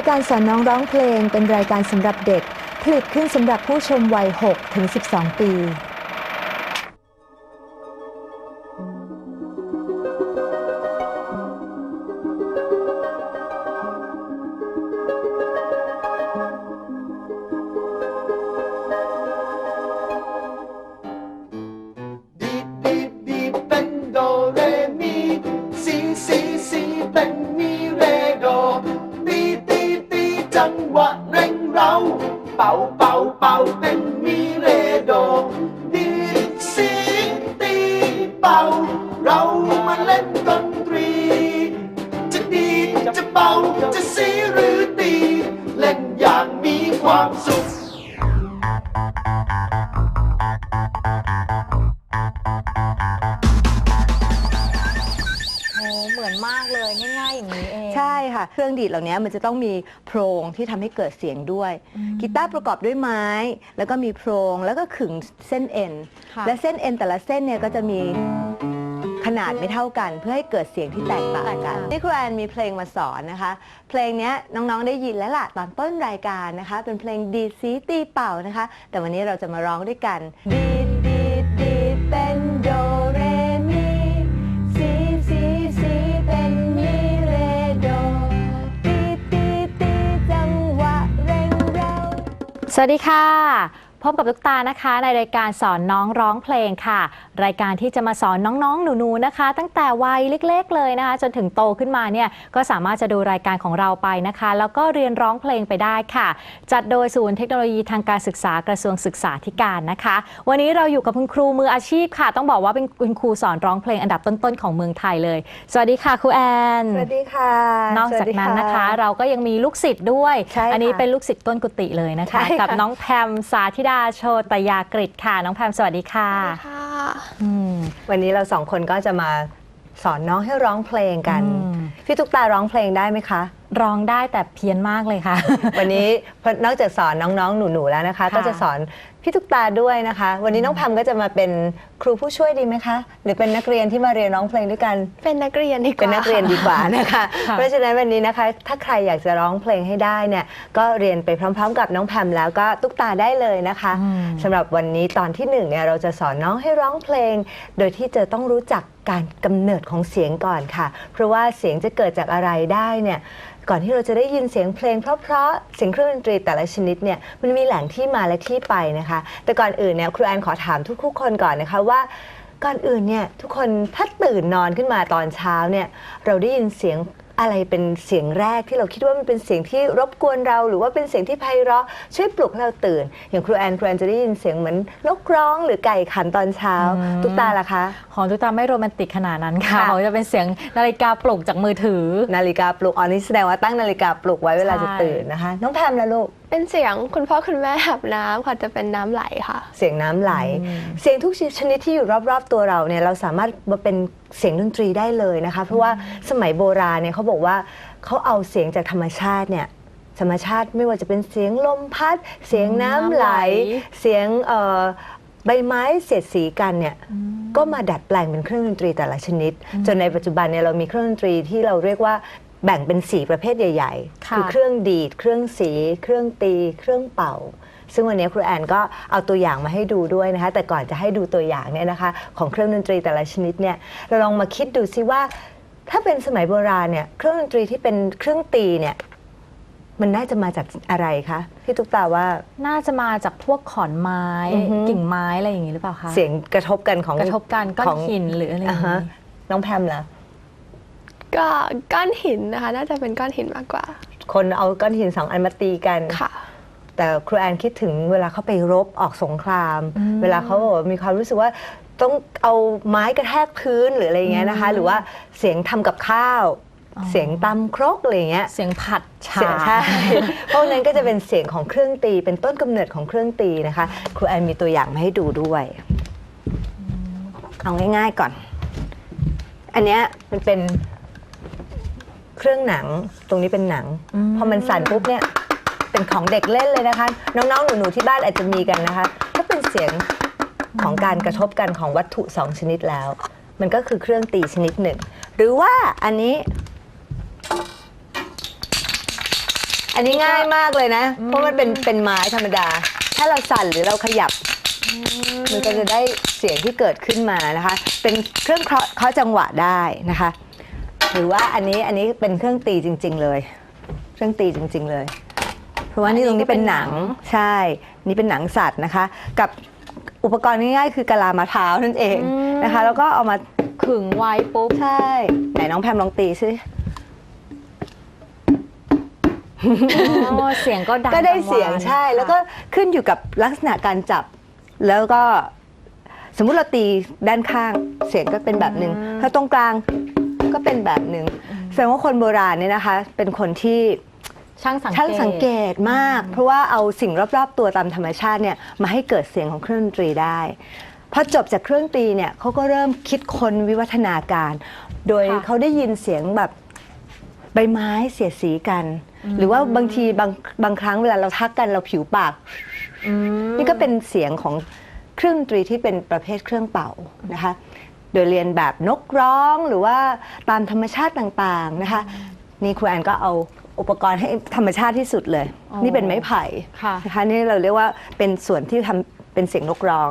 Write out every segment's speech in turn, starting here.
ายการสอนน้องร้องเพลงเป็นรายการสำหรับเด็ก ผลิตขึ้นสำหรับผู้ชมวัย6ถึง12 ปี เป่าจะซีหรือตีเล่นอย่างมีความสุข โอ้เหมือนมากเลยง่ายๆอย่างนี้เอง ใช่ค่ะ เครื่องดีดเหล่านี้มันจะต้องมีโพรงที่ทำให้เกิดเสียงด้วยกีตาร์ประกอบด้วยไม้ แล้วก็มีโพรงแล้วก็ขึงเส้นเอ็น ค่ะ และเส้นเอ็นแต่ละเส้นเนี่ยก็จะมี ขนาดไม่เท่ากันเพื่อให้เกิดเสียงที่แตกต่างกันนี่ครูแอนมีเพลงมาสอนนะคะ เพลงเนี้ยน้องๆได้ยินแล้วล่ะตอนต้นรายการนะคะ เป็นเพลงดีดสีตีเป่านะคะ แต่วันนี้เราจะมาร้องด้วยกันดีดดีดดีดเป็นโดเรมีซีซีซีเป็นมีเรโดตีตีตีจังหวะเร่งเร้าสวัสดีค่ะ พบกับลูกตานะคะ ในรายการสอนน้องร้องเพลงค่ะ รายการที่จะมาสอนน้องๆ หนูๆนะคะ ตั้งแต่วัยเล็ก ๆ เลยนะคะ จนถึงโตขึ้นมาเนี่ยก็สามารถจะดูรายการของเราไปนะคะ แล้วก็เรียนร้องเพลงไปได้ค่ะ จัดโดยศูนย์เทคโนโลยีทางการศึกษากระทรวงศึกษาธิการนะคะ วันนี้เราอยู่กับคุณครูมืออาชีพค่ะ ต้องบอกว่าเป็นคุณครูสอนร้องเพลงอันดับต้นๆของเมืองไทยเลย สวัสดีค่ะครูแอนสวัสดีค่ะ นอกจากนั้นนะคะ เราก็ยังมีลูกศิษย์ด้วยใช่ค่ะอันี้เป็นลูกศิษย์ต้นกุฏิเลยนะใช่คะค่ะกับน้องแพมสาธิดาโชตยากฤษค่ะ น้องแพมสวัสดีค่ะค่ะอืมวันนี้เราสองคนก็จะมาสอนน้องให้ร้องเพลงกันอืมพี่ตุ๊กตาร้องเพลงได้ไหมคะ ร้องได้แต่เพี้ยนมากเลยค่ะ วันนี้นอกจากสอนน้องๆ หนูๆแล้วนะคะค่ะก็จะสอนพี่ตุ๊กตาด้วยนะคะ วันนี้น้องแพมก็จะมาเป็นครูผู้ช่วยดีไหมคะ หรือเป็นนักเรียนที่มาเรียนร้องเพลงด้วยกัน เป็นนักเรียนดีกว่าเป็นนักเรียนดีกว่านะคะค่ะเพราะฉะนั้นวันนี้นะคะ ถ้าใครอยากจะร้องเพลงให้ได้เนี่ยก็เรียนไปพร้อม ๆ กับน้องแพมแล้วก็ตุ๊กตาได้เลยนะคะอืมสำหรับวันนี้ตอนที่หนึ่งเนี่ยเราจะสอนน้องให้ร้องเพลง โดยที่จะต้องรู้จักการกำเนิดของเสียงก่อนค่ะ เพราะว่าเสียงจะเกิดจากอะไรได้เนี่ย ก่อนที่เราจะได้ยินเสียงเพลงเพราะๆเสียงเครื่องดนตรีแต่ละชนิดเนี่ยมันมีแหล่งที่มาและที่ไปนะคะ แต่ก่อนอื่นเนี่ยครูแอนขอถามทุกๆ คนก่อนนะคะว่าก่อนอื่นเนี่ยทุกคนถ้าตื่นนอนขึ้นมาตอนเช้าเนี่ยเราได้ยินเสียง อะไรเป็นเสียงแรกที่เราคิดว่ามันเป็นเสียงที่รบกวนเรา หรือว่าเป็นเสียงที่ไพเราะช่วยปลุกให้เราตื่น อย่างครูแอนครูแอนจะได้ยินเสียงเหมือนนกร้องหรือไก่ขันตอนเช้าอืมตุ๊กตาล่ะคะของตุ๊กตาไม่โรแมนติกขนาดนั้นค่ะค่ะของจะเป็นเสียงนาฬิกาปลุกจากมือถือ นาฬิกาปลุกอ๋อนี่แสดงว่าตั้งนาฬิกาปลุกไว้เวลาจะใช่ตื่นนะคะ น้องแพมละลูก เป็นเสียงคุณพ่อคุณแม่อาบน้ำค่ะจะเป็นน้ำไหลค่ะ เสียงน้ำไหล เสียงทุกชนิดที่อยู่รอบๆตัวเราเนี่ยเราสามารถมาเป็นเสียงดนตรีได้เลยนะคะ เพราะว่าสมัยโบราณเนี่ยเขาบอกว่าเขาเอาเสียงจากธรรมชาติเนี่ยธรรมชาติไม่ว่าจะเป็นเสียงลมพัด เสียงน้ำไหลน้ำไหลเสียงเอ่อใบไม้เสียดสีกันเนี่ยก็มาดัดแปลงเป็นเครื่องดนตรีแต่ละชนิด จนในปัจจุบันเนี่ยเรามีเครื่องดนตรีที่เราเรียกว่า แบ่งเป็นสีประเภทใหญ่ๆค่ะอเครื่องดีด เครื่องสี เครื่องตี เครื่องเป่า ซึ่งวันนี้ครูแอนก็เอาตัวอย่างมาให้ดูด้วยนะคะ แต่ก่อนจะให้ดูตัวอย่างเนี่ยนะคะ ของเครื่องดนตรีแต่ละชนิดเนี่ยเราลองมาคิดดูซิว่า ถ้าเป็นสมัยโบราณเนี่ยเครื่องดนตรีที่เป็นเครื่องตีเนี่ยมันน่าจะมาจากอะไรคะพี่ตุ๊กตาว่า น่าจะมาจากพวกขอนไม้ อือฮึ กิ่งไม้อะไรอย่างนี้หรือเปล่าคะเสียงกระทบกันของ กระทบกันก้อขนอง หินหรืออะไรออ่าย่างฮะนี้น้องแพมล่ะ ก็ก้อนหินนะคะ น่าจะเป็นก้อนหินมากกว่า คนเอาก้อนหินสองอันมาตีกันค่ะ แต่ครูแอนคิดถึงเวลาเขาไปรบออกสงครามอืมเวลาเขาบอกว่ามีความรู้สึกว่าต้องเอาไม้กระแทกพื้นหรืออะไรเงี้ยนะคะอืมหรือว่าเสียงทำกับข้าวอ๋อเสียงตำครกอะไรเงี้ยเสียงผัดฉาเสียงใช่พวกนั้นก็จะเป็นเสียงของเครื่องตี เป็นต้นกำเนิดของเครื่องตีนะคะ ครูแอนมีตัวอย่างมาให้ดูด้วยเอาง่ายๆก่อน อันเนี้ยมันเป็น เครื่องหนังตรงนี้เป็นหนังอืมพอมันสั่นปุ๊บเนี่ยเป็นของเด็กเล่นเลยนะคะ น้องๆหนูๆที่บ้านอาจจะมีกันนะคะ ก็เป็นเสียงของการกระทบกันของวัตถุสองชนิดแล้ว มันก็คือเครื่องตีชนิดหนึ่ง หรือว่าอันนี้ อันอันนี้ง่ายมากเลยนะ เพราะมันเป็นเป็นไม้ธรรมดา ถ้าเราสั่นหรือเราขยับ มันก็จะได้เสียงที่เกิดขึ้นมานะคะ เป็นเครื่องเคาะเคาะจังหวะได้นะคะ หรือว่าอันนี้อันนี้เป็นเครื่องตีจริง ๆ เลย เครื่องตีจริง ๆ เลย เพราะว่านี่ตรงนี้เป็นหนังใช่ นี่เป็นหนังสัตว์นะคะ กับอุปกรณ์ง่ายๆคือกะลามะพร้าวนั่นเองนะคะ แล้วก็เอามาขึงไว้ปุ๊บใช่ไหนน้องแพมลองตีซิโอ้เสียงก็ดังก็ได้กังวานเสียงใช่ค่ะแล้วก็ขึ้นอยู่กับลักษณะการจับ แล้วก็สมมุติเราตีด้านข้าง เสียงก็เป็นแบบหนึ่งถ้าตรงกลาง ก็เป็นแบบหนึ่งแสดงว่าคนโบราณเนี่ยนะคะ เป็นคนที่ช่างสังเกตช่างสังเกตมาก เพราะว่าเอาสิ่งรอบๆ ตัวตามธรรมชาติเนี่ยมาให้เกิดเสียงของเครื่องดนตรีได้พอจบจากเครื่องดนตรีเนี่ยเขาก็เริ่มคิดค้นวิวัฒนาการ โดยค่ะเขาได้ยินเสียงแบบใบไม้เสียดสีกัน หรือว่าบางทีบางบางครั้งเวลาเราทักกันเราผิวปากอืมนี่ก็เป็นเสียงของเครื่องดนตรีที่เป็นประเภทเครื่องเป่านะคะ โดยเรียนแบบนกร้องหรือว่าตามธรรมชาติต่างๆนะคะนี่ครูแอนก็เอาอุปกรณ์ให้ธรรมชาติที่สุดเลยอ๋อนี่เป็นไม้ไผ่ค่ะนะคะนี่เราเรียกว่าเป็นส่วนที่ทำเป็นเสียงนกร้อง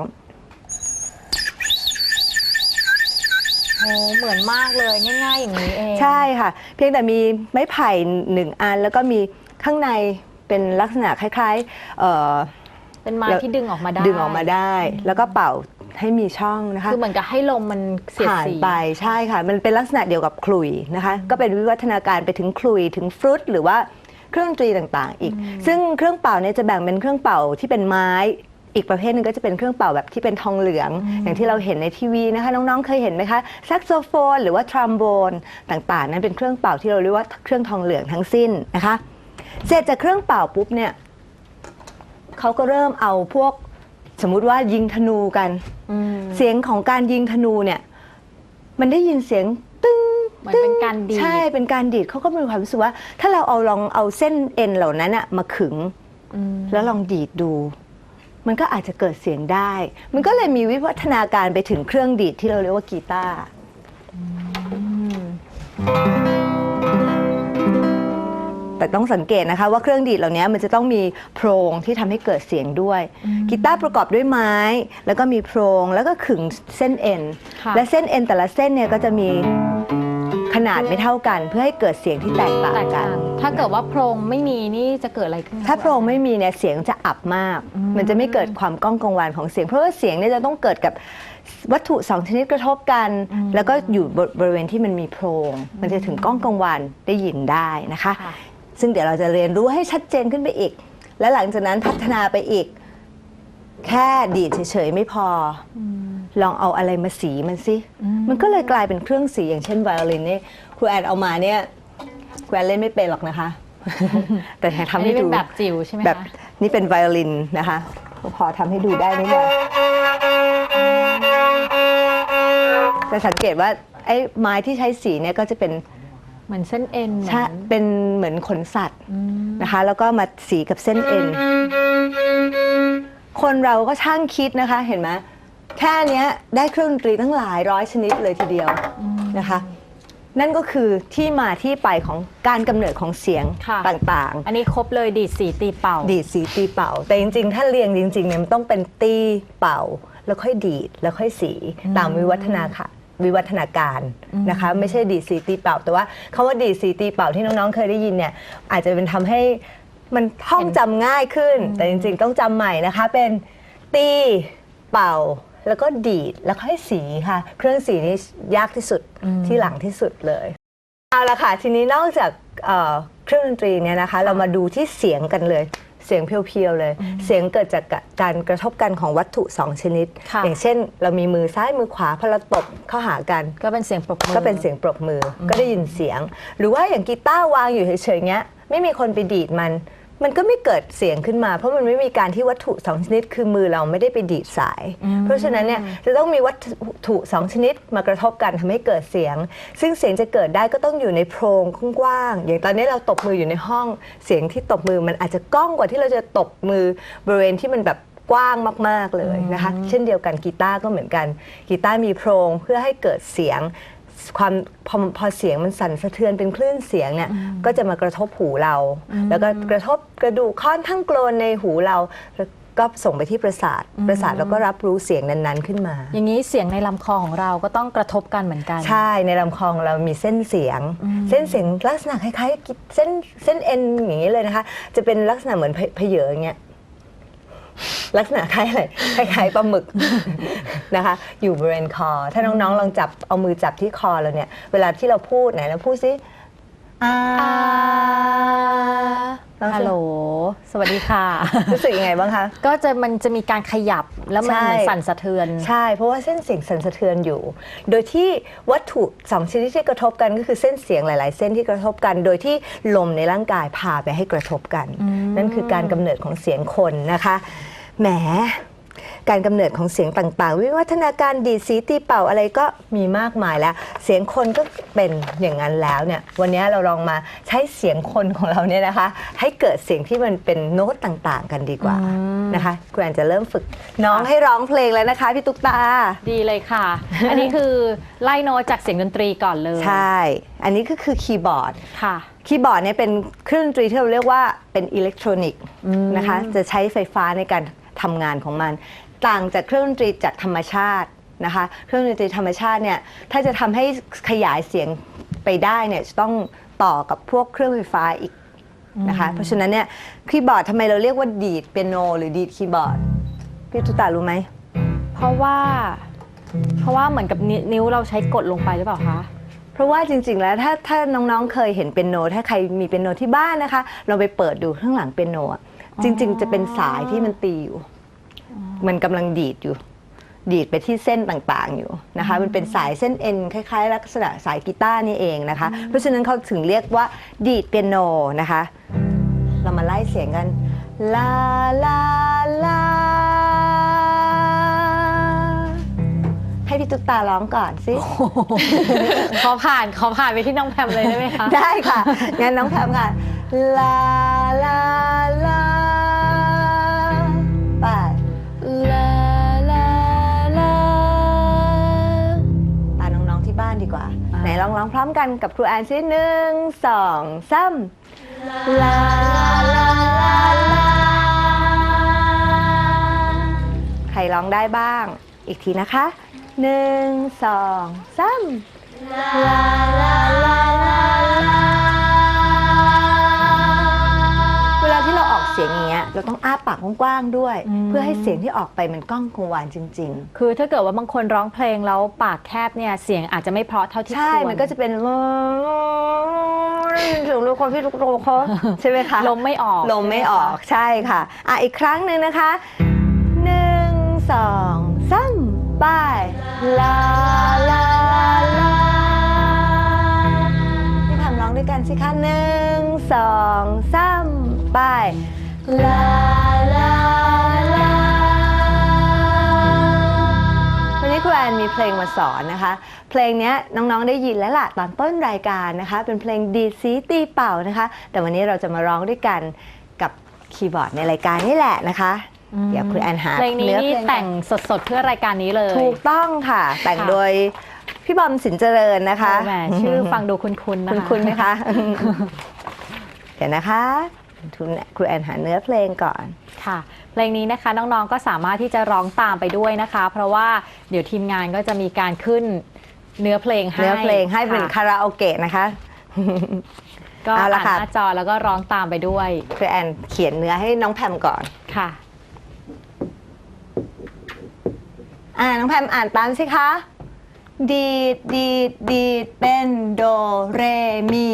โอ้เหมือนมากเลยง่ายๆอย่างนี้เอง ใช่ค่ะ เพียงแต่มีไม้ไผ่หนึ่งอัน แล้วก็มีข้างในเป็นลักษณะคล้ายๆเอ่อเป็นไม้แล้วที่ดึงออกมาได้ ดึงออกมาได้ แล้วก็เป่า ให้มีช่องนะคะคือเหมือนกับให้ลมมันเสียดผ่านสีไปใช่ค่ะ มันเป็นลักษณะเดียวกับขลุยนะคะ ก็เป็นวิวัฒนาการไปถึงขลุยถึงฟรุตหรือว่าเครื่องดนตรีต่างๆ อีก ซึ่งเครื่องเป่าเนี่ยจะแบ่งเป็นเครื่องเป่าที่เป็นไม้อีกประเภทหนึงก็จะเป็นเครื่องเป่าแบบที่เป็นทองเหลือง อย่างที่เราเห็นในทีวีนะคะ น้องๆ เคยเห็นไหมคะแซกโซโฟน หรือว่าทรัมโบนต่างๆ นั้นเป็นเครื่องเป่าที่เราเรียกว่าเครื่องทองเหลืองทั้งสิ้นนะคะ เสร็จจากเครื่องเป่าปุ๊บเนี่ยเขาก็เริ่มเอาพวก สมมุติว่ายิงธนูกัน อืมเสียงของการยิงธนูเนี่ย มันได้ยินเสียงตึ้งเหมือนเป็นการดีด ใช่เป็นการดีดเขาก็มีความรู้สึกว่า ถ้าเราเอาลองเอาเส้นเอ็นเหล่านั้นอะมาขึง อืมแล้วลองดีดดู มันก็อาจจะเกิดเสียงได้ มันก็เลยมีวิวัฒนาการไปถึงเครื่องดีดที่เราเรียกว่ากีตาร์ แต่ต้องสังเกตนะคะว่าเครื่องดีดเหล่านี้มันจะต้องมีโพรงที่ทำให้เกิดเสียงด้วยกีตาร์ประกอบด้วยไม้ แล้วก็มีโพรงแล้วก็ขึงเส้นเอ็นค่ะและเส้นเอ็นแต่ละเส้นเนี่ยก็จะมีขนาดไม่เท่ากันเพื่อให้เกิดเสียงที่แตกต่างแตกกัต่านงถ้าเกิดว่าโพรงไม่มีนี่จะเกิดอะไรขึ้นคะถ้าโพรงไม่มีเนี่ยเสียงจะอับมาก มันจะไม่เกิดความก้องกังวานของเสียง เพราะว่าเสียงเนี่ยจะต้องเกิดกับวัตถุสองชนิดกระทบกัน แล้วก็อยู่บริเวณที่มันมีโพรง มันจะถึงก้องกังวานได้ยินได้นะคะค่ะ ซึ่งเดี๋ยวเราจะเรียนรู้ให้ชัดเจนขึ้นไปอีก และหลังจากนั้นพัฒนาไปอีก แค่ดีดเฉยๆไม่พออลองเอาอะไรมาสีมันสิ มันก็เลยกลายเป็นเครื่องสีอย่างเช่นไวโอลินนี่ครูแอนเอามาเนี่ยครูแอนเล่นไม่เป็นหรอกนะคะ แต่แค่อัทำนให้นี้เป็ดูนแบบจิ๋วใช่ไหมแบบคะนี่เป็นไวโอลินนะคะก็พอทำให้ดูได้นิดหน่อยจะสังเกตว่าไอ้ไม้ที่ใช้สีเนี่ยก็จะเป็น เหมือนเส้นเอ็นเหมือใช่นเป็นเหมือนขนสัตว์อืมนะคะ แล้วก็มาสีกับเส้นเอ็น คนเราก็ช่างคิดนะคะเห็นไหมแค่เนี้ยได้เครื่องดนตรีตั้งหลายร้อยชนิดเลยทีเดียวนะคะ นั่นก็คือที่มาที่ไปของการกำเนิดของเสียงค่ะ ต่างอันนี้ครบเลยดีดสีตีเป่า ๆ ดีดสีตีเป่า แต่จริงๆ ถ้าเรียงจริงๆเนี่ยมันต้องเป็นตีเป่า แล้วค่อยดีดแล้วค่อยสีตามวิวัฒนาค่ะ วิวัฒนาการนะคะ ไม่ใช่ดีดสีตีเป่า แต่ว่าคาว่าดีดสีตีเป่าที่น้องๆเคยได้ยินเนี่ยอาจจะเป็นทำให้มันท่องจำง่ายขึ้น แต่จริงๆต้องจำใหม่นะคะ เป็นตีเป่าแล้วก็ดีดแล้วค่อยสีค่ะ เครื่องสีนี่ยากที่สุดที่หลังที่สุดเลยเอาละค่ะ ทีนี้นอกจากเอ่อเครื่องดนตรีเนี่ยนะคะ เรามาดูที่เสียงกันเลย เสียงเพียวๆเลย เสียงเกิดจากการกระทบกันของวัตถุสองชนิดค่ะอย่างเช่น เรามีมือซ้ายมือขวาพอเราตบเข้าหากันก็เป็นเสียงปรบมือก็เป็นเสียงปรบมืออก็ได้ยินเสียง หรือว่าอย่างกีตาร์วางอยู่เฉยๆเงี้ยไม่มีคนไปดีดมัน มันก็ไม่เกิดเสียงขึ้นมา เพราะมันไม่มีการที่วัตถุสองชนิด คือมือเราไม่ได้ไปดีดสาย เพราะฉะนั้นเนี่ยจะต้องมีวัตถุสองชนิดมากระทบกันทำให้เกิดเสียง ซึ่งเสียงจะเกิดได้ก็ต้องอยู่ในโพรงกว้างๆอย่างตอนนี้เราตบมืออยู่ในห้องเสียงที่ตบมือมันอาจจะก้องกว่าที่เราจะตบมือบริเวณที่มันแบบกว้างมาก ๆ เลยนะคะ เช่นเดียวกันกีตาร์ก็เหมือนกัน กีตาร์มีโพรงเพื่อให้เกิดเสียง ความพอพอเสียงมันสั่นสะเทือนเป็นคลื่นเสียงเนี่ยก็จะมากระทบหูเรา แล้วก็กระทบกระดูกข้อนทั้งโกรนในหูเราแล้วก็ส่งไปที่ประสาท ประสาทแล้วก็รับรู้เสียงนั้นๆขึ้นมา อย่างนี้เสียงในลำคอของเราก็ต้องกระทบกันเหมือนกัน ใช่ในลำคอของเรามีเส้นเสียง เส้นเสียงลักษณะคล้ายๆกับเส้นเส้นเอ็นอย่างนี้เลยนะคะ จะเป็นลักษณะเหมือนเพเพเยออย่างเงี้ย ลักษณะคล้ายอะไรคล้ายๆปลาหมึกนะคะ อยู่บริเวณคอ ถ้าน้องๆลองจับเอามือจับที่คอเราเนี่ย เวลาที่เราพูดไหนเราพูดซิ อ่าลองสิฮัลโหล สวัสดีค่ะ รู้สึกยังไงบ้างคะ ก็จะมันจะมีการขยับแล้วมันใช่ เหมือนสั่นสะเทือน ใช่ เพราะว่าเส้นเสียงสั่นสะเทือนอยู่ โดยที่วัตถุสองชนิดที่กระทบกันก็คือเส้นเสียงหลาย ๆ เส้นที่กระทบกัน โดยที่ลมในร่างกายพาไปให้กระทบกัน นั่นคือการกำเนิดของเสียงคนนะคะ แหม การกำเนิดของเสียงต่างๆ วิวัฒนาการดีดสีตีเป่าอะไรก็มีมากมายแล้ว เสียงคนก็เป็นอย่างนั้นแล้วเนี่ยวันนี้เราลองมาใช้เสียงคนของเราเนี่ยนะคะ ให้เกิดเสียงที่มันเป็นโน้ตต่างๆ กันดีกว่านะคะครูแอนจะเริ่มฝึกน้องให้ร้องเพลงแล้วนะคะพี่ตุ๊กตาดีเลยค่ะ อันนี้คือไล่โน้ตจากเสียงดนตรีก่อนเลยใช่ อันนี้ก็คือคีย์บอร์ดค่ะคีย์บอร์ดเนี่ยเป็นเครื่องดนตรีที่เราเรียกว่าเป็นอิเล็กทรอนิกส์นะคะจะใช้ไฟฟ้าในการ ทำงานของมัน ต่างจากเครื่องดนตรีจากธรรมชาตินะคะเครื่องดนตรีธรรมชาติเนี่ยถ้าจะทำให้ขยายเสียงไปได้เนี่ยจะต้องต่อกับพวกเครื่องไฟฟ้าอีกนะคะเพราะฉะนั้นเนี่ยคีย์บอร์ดทำไมเราเรียกว่าดีดเปียโน หรือดีดคีย์บอร์ดพี่ตุกตารู้ไหมเพราะว่า เพราะว่าเหมือนกับนินิ้วเราใช้กดลงไปหรือเปล่าคะเพราะว่าจริงๆแล้วถ้าถ้าน้องๆเคยเห็นเป็นโน ถ้าใครมีเป็นโนที่บ้านนะคะ เราไปเปิดดูข้างหลังเป็นโนอะ จริง ๆ จะเป็นสายที่มันตีอยู่ มันกำลังดีดอยู่ ดีดไปที่เส้นต่างๆอยู่นะคะ มันเป็นสายเส้นเอ็นคล้าย ๆ ลักษณะสายกีตาร์นี่เองนะคะ เพราะฉะนั้นเขาถึงเรียกว่าดีดเปียโนนะคะ เรามาไล่เสียงกันลาลาลาให้พี่ตุ๊กตาร้องก่อนสิ ขอผ่านขอผ่านไปที่น้องแพมเลยได้ไหมคะ ได้ค่ะ งั้นน้องแพมค่ะ ลา ลา ลา ลองร้องพร้อมกันกับครูแอนซิหนึ่งสองสามลาลาลาลาใครร้องได้บ้าง อีกทีนะคะหนึ่งสองสามลาลาลาลา เสียงอย่างเงี้ยเราต้องอ้าปากกว้างๆด้วยอืมเพื่อให้เสียงที่ออกไปมันก้องกังวานจริงคือถ้าเกิดว่าบางคนร้องเพลงแล้วปากแคบเนี่ยเสียงอาจจะไม่เพราะเท่าๆที่ใช่ควรมันก็จะเป็นถึงลูกคนพี่ลูกโตเขาใช่ไหมคะลมไม่ออกลมไม่ออกใช่ค่ะอะอีกครั้งหนึ่งนะคะหนึ่งสองสามไปลาลาลาพี่ทำร้องด้วยกันสิคะหนึ่งสองสามไป ลาลาลา วันนี้ครูแอนมีเพลงมาสอนนะคะ เพลงเนี้ยน้องๆได้ยินแล้วล่ะตอนต้นรายการนะคะ เป็นเพลงดีดสีตีเป่านะคะ แต่วันนี้เราจะมาร้องด้วยกันกับคีย์บอร์ดในรายการนี่แหละนะคะ เดี๋ยวครูแอนหาเพลงนี้อนี่เพลงแต่งสดๆ เพื่อรายการนี้เลย ถูกต้องค่ะ แต่งค่ะ โดยพี่บอมสินเจริญนะคะโอ้แหมชื่อฟังดูคุ้นๆนะคะคุณคุณไหมคะ เดี๋ยวนะคะ ครูแอนหาเนื้อเพลงก่อน ค่ะ เพลงนี้นะคะน้องๆก็สามารถที่จะร้องตามไปด้วยนะคะ เพราะว่าเดี๋ยวทีมงานก็จะมีการขึ้นเนื้อเพลงให้เนื้อเพลงให้เป็นค่ะคาราโอเกะนะคะ ก็เอาอ่านละค่ะหน้าจอแล้วก็ร้องตามไปด้วยครูแอนเขียนเนื้อให้น้องแพมก่อนค่ะ อ่าน้องแพมอ่านตามสิคะดีดดีดดีดเป็นโดเรมี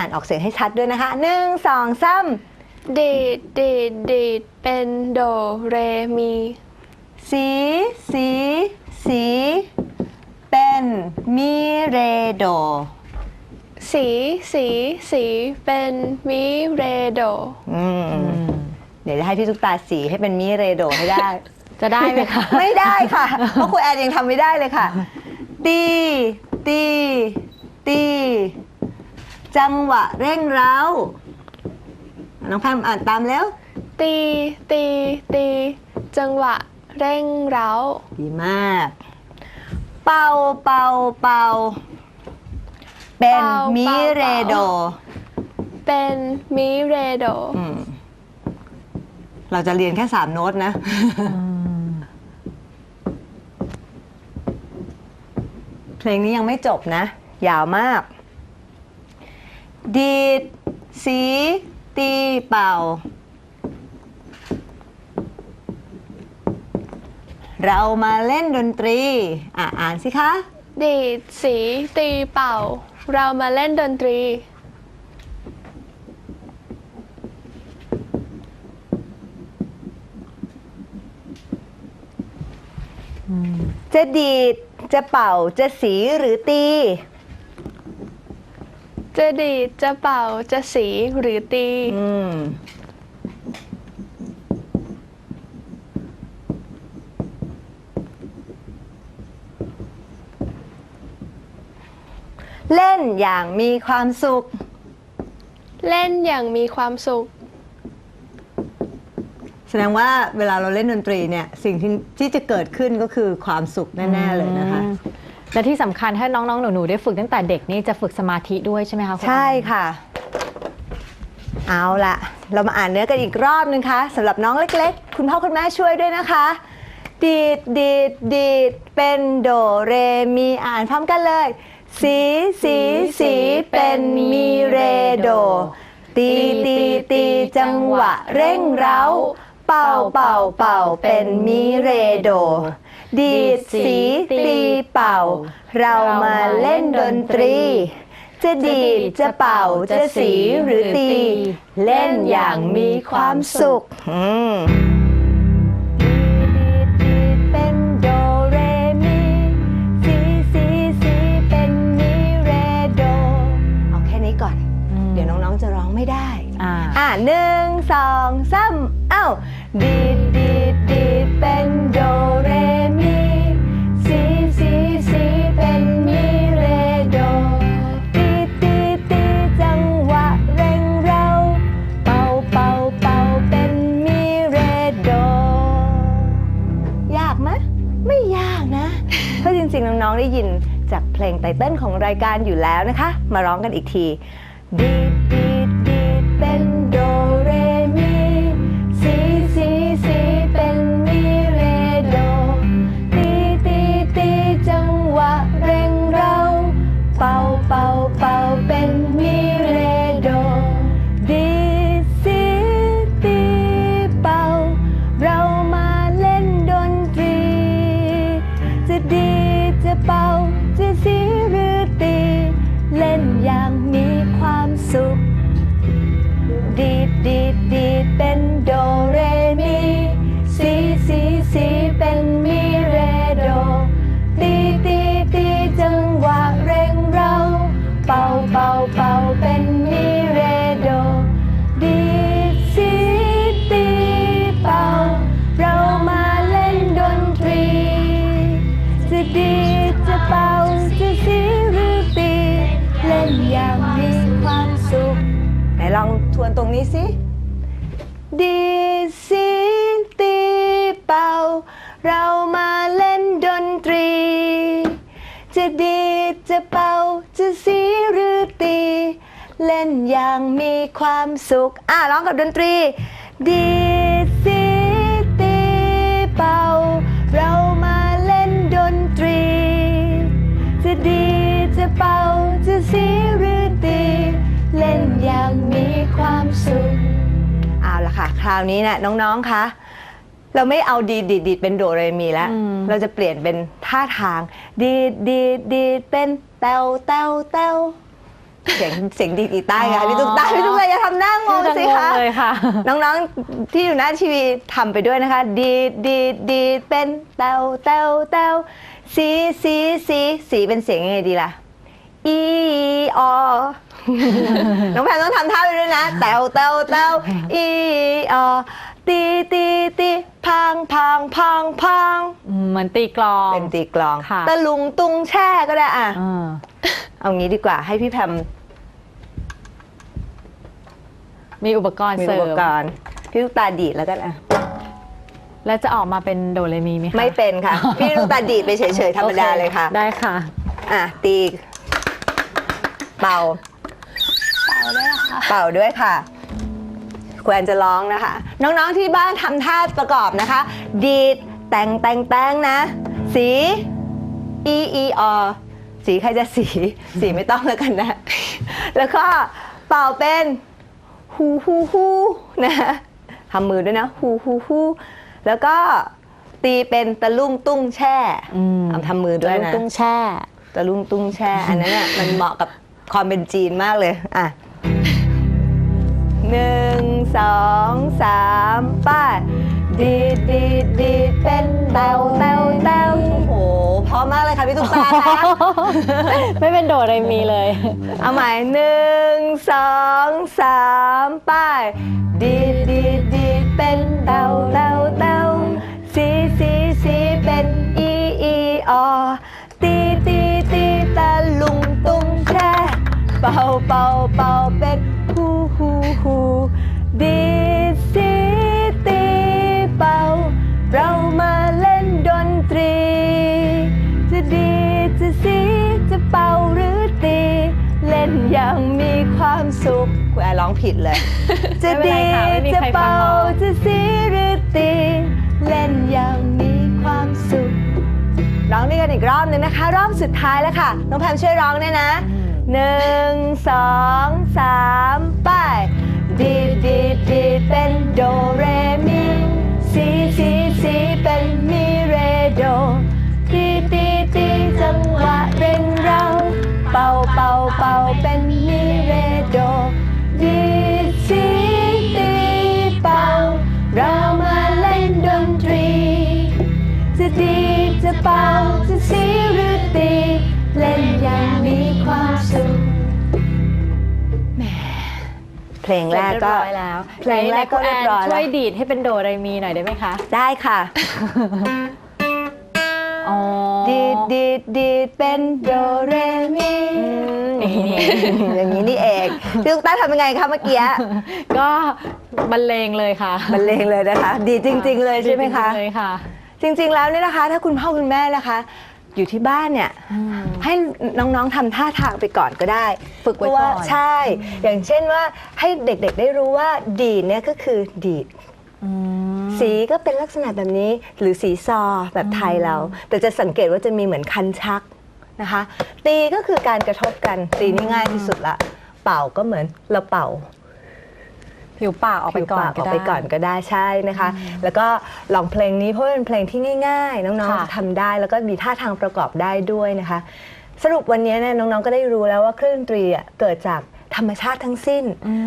อ่านออกเสียงให้ชัดด้วยนะคะหนึ่งสองสามดีดดีดดีดเป็นโดเรมีสีสีสีเป็นมีเรโด สีสีสีเป็นมิเรโด อืมเดี๋ยวจะให้พี่ตุ๊กตาสีให้เป็นมีเรโดให้ได้ จะได้ไหมคะ ไม่ได้ค่ะ เพราะครูแอนยังทำไม่ได้เลยค่ะ ตี ตี ตี จังหวะเร่งเร้า น้องแพมอ่านตามแล้ว ตี ตี ตี จังหวะ เร่งเร้า ดีมาก เป่าเป่าเป่า เป็นเป่ามิเป่าเรโดเป็นมิเรโด อืม เราจะเรียนแค่สามโน้ตนะ เพลงนี้ยังไม่จบนะ ยาวมาก ดีด สี ตีเป่า เรามาเล่นดนตรี อะอ่านสิคะ ดีดสีตีเป่า เรามาเล่นดนตรี จะดีด จะเป่าจะสีหรือตี จะดีดจะเป่าจะสีหรือตี อืม เล่นอย่างมีความสุข เล่นอย่างมีความสุข แสดงว่าเวลาเราเล่นดนตรีเนี่ย สิ่งที่ที่จะเกิดขึ้นก็คือความสุขแน่ ๆ เลยนะคะ อืม และที่สำคัญถ้าน้องๆ หนูๆ ได้ฝึกตั้งแต่เด็กนี่จะฝึกสมาธิด้วยใช่ไหมคะคุณใช่ค่ะ เอาละเรามาอ่านเนื้อกันอีกรอบนึงคะสำหรับน้องเล็กๆ คุณพ่อคุณแม่ช่วยด้วยนะคะ ดีดดีดดีดเป็นโดเรมีอ่านพร้อมกันเลย สีสีสีเป็นมีเรโด ตีตีตีจังหวะเร่งเร้า เป่าเป่าเป่าเป็นมีเรโด ดีดสีตีเป่า เรามาเล่นดนตรี จะดีดจะเป่าจะสีหรือตี เล่นอย่างมีความสุขอืมดีดดีดเป็นโดเรมีสีสีสีเป็นมีเรโดเอาแค่นี้ก่อนอืมเดี๋ยวน้องๆจะร้องไม่ได้ อ่าอะหนึ่งสองสามเอ้า ดีดดีดดีดเป็นโดเร ถ้าจริงๆ น้องๆ ได้ยินจากเพลงไตเติ้ลของรายการอยู่แล้วนะคะ มาร้องกันอีกทีดีดี นี้สิดีสิตีเป่า เรามาเล่นดนตรี จะดีจะเป่า จะสีหรือตี เล่นอย่างมีความสุข อะร้องกับดนตรี ดี ค่ะคราวนี้นะน้องๆคะเราไม่เอาดีดดีดดีดเป็นโดเรมีแล้วอืมเราจะเปลี่ยนเป็นท่าทาง ดีดดีดดีดเป็นเตวเตวเตวเสียงเสียงดีดอีใต้ค่ะพี่ตุ๊กตาพี่ตุ๊กตาอย่าทำหน้างงสิคะเลยค่ะ น้องๆที่อยู่หน้าทีวีทำไปด้วยนะคะ ดีดดีดดีดเป็นเตวเตวเตวสีสีสีสีเป็นเสียงยังไงดีล่ะอีออ น้องแพนต้องทำท่าไปด้วยนะเตวเตวเตวอีออตีตีตีพังพังพังพังเหมือนตีกลอง เป็นตีกลองค่ะ ตะลุงตุงแช่ก็ได้อะ อ่าเอางี้ดีกว่าให้พี่แพมมีอุปกรณ์มีเสริอุปมกรณ์พี่ลูกตาดีดแล้วกันอะ แล้วจะออกมาเป็นโดเรมีไหมคะไม่เป็นค่ะ พี่ลูกตาดีดไปเฉยๆธรรมดาโอเลยค่ะ ได้ค่ะ อะตีป่าเป่าได้เหรอคะเป่าด้วยค่ะครูแอนจะร้องนะคะ น้องๆที่บ้านทำท่าประกอบนะคะ ดีดแต่งแต่งแต่งนะ สี e e o สีใครจะสีสีไม่ต้องแล้วกันนะ แล้วก็เป่าเป็นฮูฮูฮูนะทำมือด้วยนะฮูฮูฮูแล้วก็ตีเป็นตะลุ่มตุ้งแช่อืมทำทำมือด้วยนะตุ้งแช่ตะลุ่มตุ้งแช่ อันนั้นน่ะมันเหมาะกับความเป็นจีนมากเลยอะ หนึ่งสองสามป้าดีดดีดดีดเป็นเตาเตาเตาโอ้โหพร้อมมากเลยค่ะพี่ตุ๊กตาคะไม่เป็นโดเรมีเลย เอาใหม่หนึ่งสองสามป้ายดีดดีดดีดเป็นเตาเตาเตาสีสีสีเป็นอีอีออตีตีตีตะลุงตุ้งแช่เป่าเป่าเป่าเป็นฮูฮูฮู ดีดสีตีเป่า เรามาเล่นดนตรี จะดีจะสีจะเป่าหรือตี เล่นอย่างมีความสุขคุณแอร์ร้องผิดเลย จะไม่เป็นดีค่ะไม่มีจะใครฟังเป่าจะสีหรือตี เล่นอย่างมีความสุข ร้องด้วยกันอีกรอบหนึงนะคะ รอบสุดท้ายแล้วค่ะ น้องแพมช่วยร้องด้วยนะหนึ่งสองสามไป้าย ดีดีดีเป็นโดเรมีซีซีซีเป็นมีเรโดตีตีตีจังหวะเร่งเราเป่าเป่าเป่าเป็นมีเรโดดีดซีตีเป่าเรามาเล่นดนตรี จะดีจะเป่าจะสีหรือตี ลงแรกเรียบก็ร้อยแล้วเพลงแรกก็เรียบร้อยแล้วช่วยดีดให้เป็นโดเรมีหน่อยได้ไหมคะได้ค่ะ อ๋อดีดดีดดีดเป็นโดเรมีนี่อย่างนี้นี่เองพี่ตุ๊กตาทำยังไงคะเมื่อกี้ก็บรรเลงเลยค่ะบรรเลงเลยนะคะ ดีจริง ๆ เลยใช่ไหมคะ ดีจริงๆเลยค่ะ จริงๆ แล้วเนี่ยนะคะ ถ้าคุณพ่อคุณแม่นะคะ อยู่ที่บ้านเนี่ยให้น้องๆทำท่าทางไปก่อนก็ได้ฝึกไว้เพราะว่าก่อนใช่ อย่างเช่นว่าให้เด็กๆได้รู้ว่าดีดเนี่ยก็คือดีด อืม สีก็เป็นลักษณะแบบนี้หรือสีซอแบบไทยเรา แต่จะสังเกตว่าจะมีเหมือนคันชักนะคะ ตีก็คือการกระทบกันตีนี่ง่ายที่สุดละ เป่าก็เหมือนเราเป่า ผิวปากออกไปก่อนผิวปากออกไปก่อนก็ได้ใช่นะคะ แล้วก็ลองเพลงนี้เพราะว่าเป็นเพลงที่ง่าย ๆ น้องค่ะ ๆทำได้แล้วก็มีท่าทางประกอบได้ด้วยนะคะ สรุปวันนี้เนี่ยน้องๆก็ได้รู้แล้วว่าเครื่องดนตรีอะเกิดจากธรรมชาติทั้งสิ้น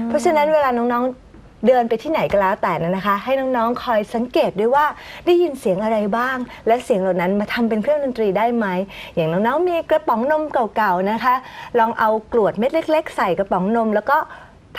เพราะฉะนั้นเวลาน้องๆเดินไปที่ไหนก็แล้วแต่นะคะ ให้น้องๆคอยสังเกตด้วยว่าได้ยินเสียงอะไรบ้าง และเสียงเหล่านั้นมาทำเป็นเครื่องดนตรีได้ไหมอย่างน้องๆมีกระป๋องนมเก่าๆนะคะ ลองเอากรวดเม็ดเล็ก ๆ ใส่กระป๋องนม แล้วก็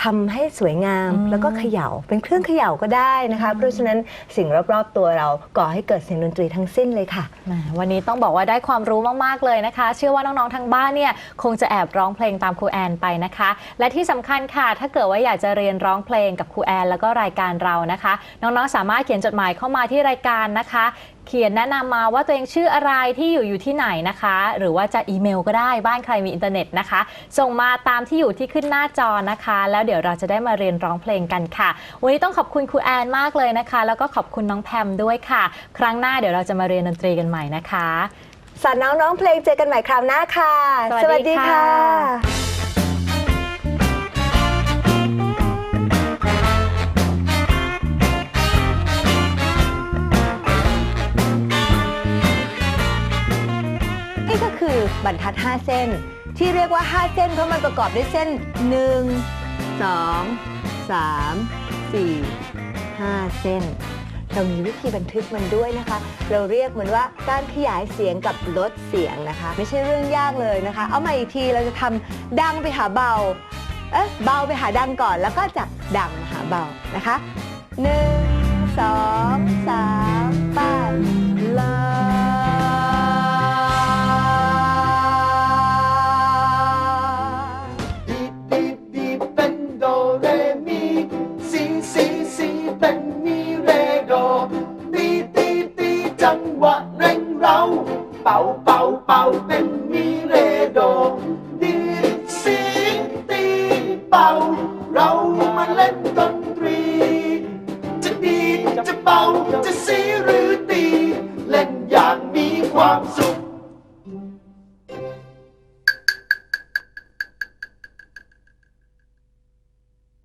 ทำให้สวยงามแล้วก็เขย่าเป็นเครื่องเขย่าก็ได้นะคะ เพราะฉะนั้นสิ่งรอบๆตัวเราก่อให้เกิดเสียงดนตรีทั้งสิ้นเลยค่ะ แหมวันนี้ต้องบอกว่าได้ความรู้มากๆเลยนะคะ เชื่อว่าน้องๆทางบ้านเนี่ยคงจะแอบร้องเพลงตามครูแอนไปนะคะ และที่สำคัญค่ะ ถ้าเกิดว่าอยากจะเรียนร้องเพลงกับครูแอน แล้วก็รายการเรานะคะ น้องๆสามารถเขียนจดหมายเข้ามาที่รายการนะคะ เขียนแนะนำมาว่าตัวเองชื่ออะไรที่อยู่อยู่ที่ไหนนะคะ หรือว่าจะอีเมลก็ได้บ้านใครมีอินเทอร์เน็ตนะคะ ส่งมาตามที่อยู่ที่ขึ้นหน้าจอนะคะ แล้วเดี๋ยวเราจะได้มาเรียนร้องเพลงกันค่ะ วันนี้ต้องขอบคุณครูแอนมากเลยนะคะ แล้วก็ขอบคุณน้องแพมด้วยค่ะ ครั้งหน้าเดี๋ยวเราจะมาเรียนดนตรีกันใหม่นะคะสอนน้องร้องเพลงเจอกันใหม่คราวหน้าค่ะ สวัสดีค่ะ บรรทัด 5 เส้น ที่เรียกว่า 5 เส้นเพราะมันประกอบด้วยเส้น 1 2 3 4 5 เส้น เรามีวิธีบันทึกมันด้วยนะคะ เราเรียกมันว่าการขยายเสียงกับลดเสียงนะคะ ไม่ใช่เรื่องยากเลยนะคะ เอามาอีกทีเราจะทำดังไปหาเบา เอ๊ะเบาไปหาดังก่อนแล้วก็จากดังมาหาเบานะคะ 1 2 3 เป่าเ